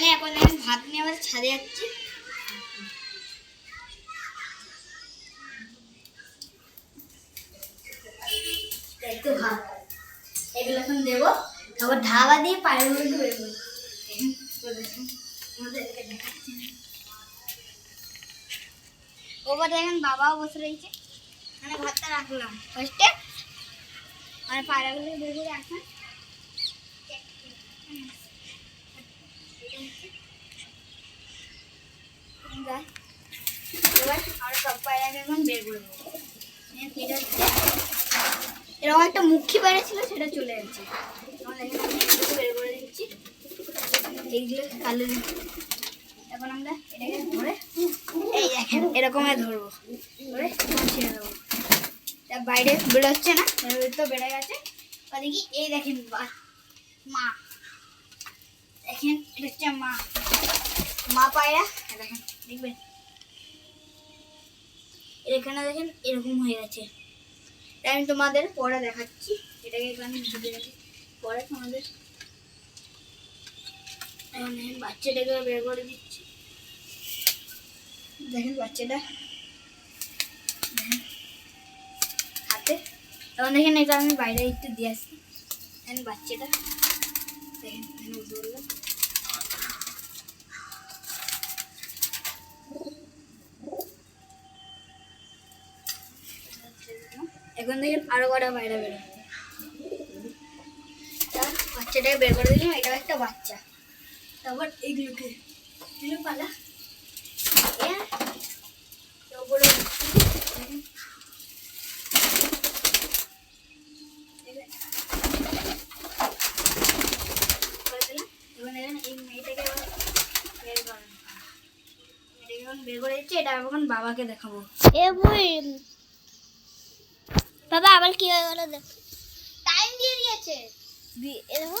এখানে এখন আমি ভাত নিয়ে আবার ছাদে যাচ্ছি। একটু ভাত। এগুলো এখন দেবো। তারপর ধাবা দিয়ে পায়ের মধ্যে বেরোবো ওপর দেখেন বাবাও বসে রয়েছে। মানে ভাতটা রাখলাম। ফার্স্টে আর পায়রাগুলো বের করে গাছ। এবার সব এখন বের করে দেবো এরকম একটা মুখী পায়রা ছিল, সেটা চলে যাচ্ছে বের করে দিচ্ছি। এখন আমরা এটাকে এই দেখেন ধরবো। ধরে ছেড়ে দেবো। বাইরে বেরোচ্ছে না তো বেড়ে গেছে। ওদিকে এই দেখেন মা। দেখেন এটা হচ্ছে মা মা পায়রা দেখেন দেখবেন এখানে দেখেন এরকম হয়ে গেছে এটা আমি তোমাদের পরে দেখাচ্ছি এটাকে এখানে ঢুকে রাখি পরে তোমাদের বাচ্চাটাকে বের করে দিচ্ছি দেখেন বাচ্চাটা হাতে তখন দেখেন এটা আমি বাইরে একটু দিয়ে আসি দেখেন বাচ্চাটা দেখেন উঠে এখন দেখেন আরও কটা বাইরে বাচ্চাটাকে বের করে দিলাম, এটা একটা বাচ্চা। তারপর এইগুলোকে এগুলো পালা। বের করে এটা বাবাকে দেখাবো। এ বই বাবা আবার কি হয়ে গেল? দেখ। টাইম দিয়ে দিয়েছে। দেখো।